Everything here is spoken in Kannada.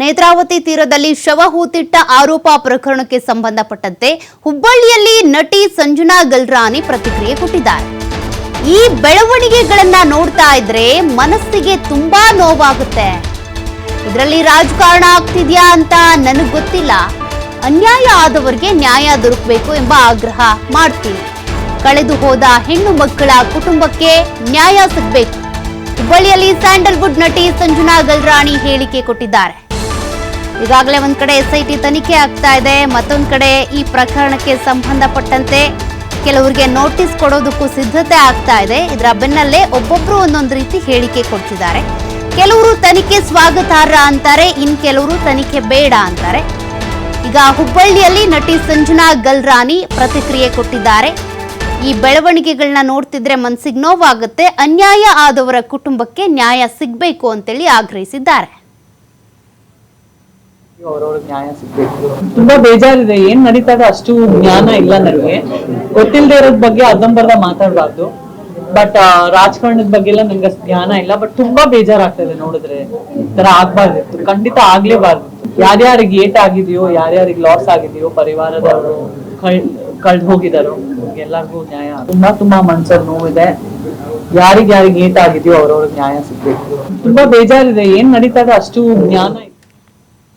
ನೇತ್ರಾವತಿ ತೀರದಲ್ಲಿ ಶವ ಹೂತಿಟ್ಟ ಆರೋಪ ಪ್ರಕರಣಕ್ಕೆ ಸಂಬಂಧಪಟ್ಟಂತೆ ಹುಬ್ಬಳ್ಳಿಯಲ್ಲಿ ನಟಿ ಸಂಜನಾ ಗಲ್ರಾನಿ ಪ್ರತಿಕ್ರಿಯೆ ಕೊಟ್ಟಿದ್ದಾರೆ. ಈ ಬೆಳವಣಿಗೆಗಳನ್ನ ನೋಡ್ತಾ ಇದ್ರೆ ಮನಸ್ಸಿಗೆ ತುಂಬಾ ನೋವಾಗುತ್ತೆ. ಇದರಲ್ಲಿ ರಾಜಕಾರಣ ಆಗ್ತಿದ್ಯಾ ಅಂತ ನನಗ್ ಗೊತ್ತಿಲ್ಲ. ಅನ್ಯಾಯ ಆದವರಿಗೆ ನ್ಯಾಯ ದೊರಕಬೇಕು ಎಂಬ ಆಗ್ರಹ ಮಾಡ್ತೀನಿ. ಕಳೆದು ಹೋದ ಹೆಣ್ಣು ಮಕ್ಕಳ ಕುಟುಂಬಕ್ಕೆ ನ್ಯಾಯ ಸಿಗಬೇಕು. ಹುಬ್ಬಳ್ಳಿಯಲ್ಲಿ ಸ್ಯಾಂಡಲ್ವುಡ್ ನಟಿ ಸಂಜನಾ ಗಲ್ರಾಣಿ ಹೇಳಿಕೆ ಕೊಟ್ಟಿದ್ದಾರೆ. ಈಗಾಗಲೇ ಒಂದ್ ಕಡೆ ಎಸ್ಐಟಿ ತನಿಖೆ ಆಗ್ತಾ ಇದೆ, ಮತ್ತೊಂದ್ ಕಡೆ ಈ ಪ್ರಕರಣಕ್ಕೆ ಸಂಬಂಧಪಟ್ಟಂತೆ ಕೆಲವರಿಗೆ ನೋಟಿಸ್ ಕೊಡೋದಕ್ಕೂ ಸಿದ್ಧತೆ ಆಗ್ತಾ ಇದೆ. ಇದರ ಬೆನ್ನಲ್ಲೇ ಒಬ್ಬೊಬ್ರು ಒಂದೊಂದು ರೀತಿ ಹೇಳಿಕೆ ಕೊಡ್ತಿದ್ದಾರೆ. ಕೆಲವರು ತನಿಖೆ ಸ್ವಾಗತಾರ್ಹ ಅಂತಾರೆ, ಇನ್ ಕೆಲವರು ತನಿಖೆ ಬೇಡ ಅಂತಾರೆ. ಈಗ ಹುಬ್ಬಳ್ಳಿಯಲ್ಲಿ ನಟಿ ಸಂಜನಾ ಗಲ್ರಾನಿ ಪ್ರತಿಕ್ರಿಯೆ ಕೊಟ್ಟಿದ್ದಾರೆ. ಈ ಬೆಳವಣಿಗೆಗಳನ್ನ ನೋಡ್ತಿದ್ರೆ ಮನ್ಸಿಗೆ ನೋವಾಗುತ್ತೆ, ಅನ್ಯಾಯ ಆದವರ ಕುಟುಂಬಕ್ಕೆ ನ್ಯಾಯ ಸಿಗಬೇಕು ಅಂತೇಳಿ ಆಗ್ರಹಿಸಿದ್ದಾರೆ. ತುಂಬಾ ಬೇಜಾರಿದೆ, ಏನ್ ನಡೀತಾ ಇದೆ ಅಷ್ಟು ಜ್ಞಾನ ಇಲ್ಲ ನನಗೆ. ಗೊತ್ತಿಲ್ಲದೆ ಇರೋದ್ ಬಗ್ಗೆ ಅರ್ಧಂಬರ್ಧ ಮಾತಾಡ್ಬಾರ್ದು. ಬಟ್ ರಾಜಕಾರಣದ ಬಗ್ಗೆ ಎಲ್ಲ ನಂಗೆ ಜ್ಞಾನ ಇಲ್ಲ ಬಟ್ ತುಂಬಾ ಬೇಜಾರಾಗ್ತದೆ ನೋಡಿದ್ರೆ. ತರ ಆಗ್ಬಾರ್ದಿತ್ತು, ಖಂಡಿತ ಆಗ್ಲೇಬಾರ್ದು. ಯಾರ್ಯಾರಿಗೆ ಏಟ್ ಆಗಿದೆಯೋ, ಯಾರ್ಯಾರಿಗೆ ಲಾಸ್ ಆಗಿದೆಯೋ, ಪರಿವಾರದವರು ಕಳ್ದು ಹೋಗಿದಾರೋ ಎಲ್ಲರಿಗೂ ನ್ಯಾಯ. ತುಂಬಾ ತುಂಬಾ ಮನ್ಸಲ್ಲಿ ನೋವಿದೆ. ಯಾರಿಗ್ ಯಾರಿಗ್ ಏಟ್ ಆಗಿದೆಯೋ, ಅವ್ರವ್ರಿಗೆ ನ್ಯಾಯ ಸಿಗ್ಬೇಕು. ತುಂಬಾ ಬೇಜಾರಿದೆ, ಏನ್ ನಡೀತಾ ಅಷ್ಟು ಜ್ಞಾನ